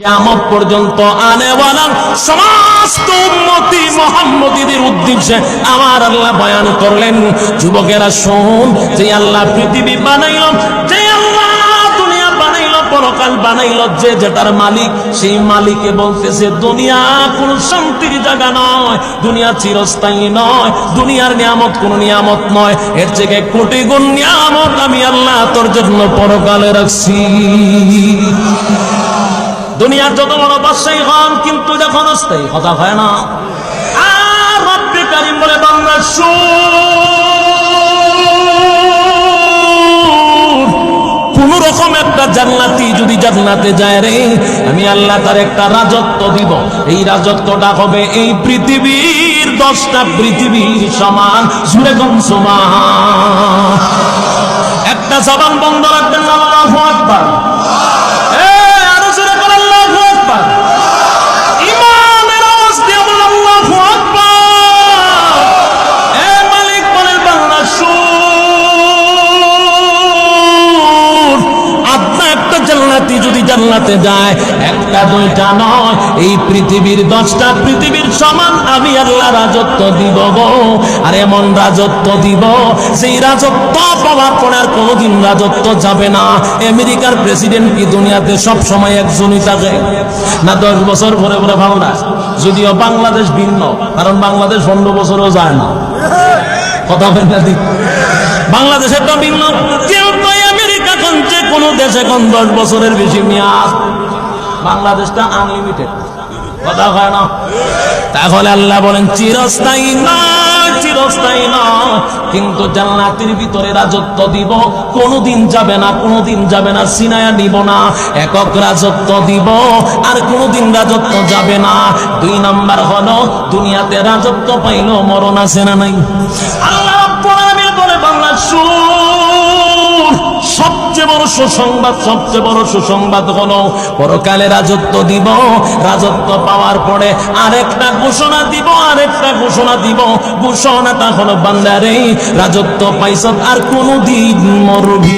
কিয়ামত পর্যন্ত আনেওয়ালা সমস্ত উম্মতি মোহাম্মদীদের উদ্দেশ্যে আমার আল্লাহ বয়ান করলেন, যুবকেরা শোন, যে আল্লাহ পৃথিবী বানাইল, যে আল্লাহ দুনিয়া পরকাল বানাইল, যে যেটার মালিক, সেই বলতেছে, দুনিয়া কোন শান্তির জায়গা নয়, দুনিয়া চিরস্থায়ী নয়, দুনিয়ার নিয়ামত কোন নিয়ামত নয় কোটি গুণ নিয়ামত আমি জন্য পরকালে রাখছি। দুনিয়ার যত বড় বাদশাহী হন, কিন্তু যখন অস্থায়ী কথা হয় না। আর বলে বাংলা কোন রকম একটা জান্নাতি যদি জান্নাতে যায় রে, আমি আল্লাহ তার একটা রাজত্ব দিব। এই রাজত্বটা হবে এই পৃথিবীর দশটা পৃথিবীর সমান কম সমান। একটা জবান বন্ধ রাখবেন, আল্লাহু আকবার। জান্নাতি যদি জান্নাতে যায়, একটা, দুইটা নয়, এই পৃথিবীর দশটা পৃথিবীর সমান আমি আল্লাহ রাজত্ব দিব গো। আর এমন রাজত্ব দিব সেই রাজত্ব পাওয়ার পরে আর কোনোদিন রাজত্ব যাবে না। আমেরিকার প্রেসিডেন্ট কি দুনিয়াতে সব সময় একজনই থাকে? না দশ বছর পরে পরে ভালো না? যদিও বাংলাদেশ ভিন্ন, কারণ বাংলাদেশ পনেরো বছরও যায় না। কথা বলেন না বাংলাদেশের তো ভিন্ন যে কোনো দেশে কোন দশ বছরের বেশি, মেয়াদ। বাংলাদেশটা আনলিমিটেড কথা হয় না? তাহলে আল্লাহ বলেন, চিরস্থায়ী নয় চিরস্থায়ী নয় কিন্তু জান্নাতের ভিতরে রাজত্ব দিব, কোনোদিন যাবে না, কোনোদিন যাবে না, সিনায়া নিব না, একক রাজত্ব দিব, আর কোনোদিন রাজত্ব যাবে না। দুই নাম্বার হলো, দুনিয়াতে রাজত্ব পাইলো মরণ আছে না নাই? আল্লাহ সুসংবাদ, সবচেয়ে বড় সুসংবাদ হলো, পরকালে রাজত্ব দিব, রাজত্ব পাওয়ার পরে আরেকটা ঘোষণা দিব, আরেকটা ঘোষণা দিব। ঘোষণা ঘোষণাটা হলো বান্দারে রাজত্ব পাইছত আর কোনোদিন মরবি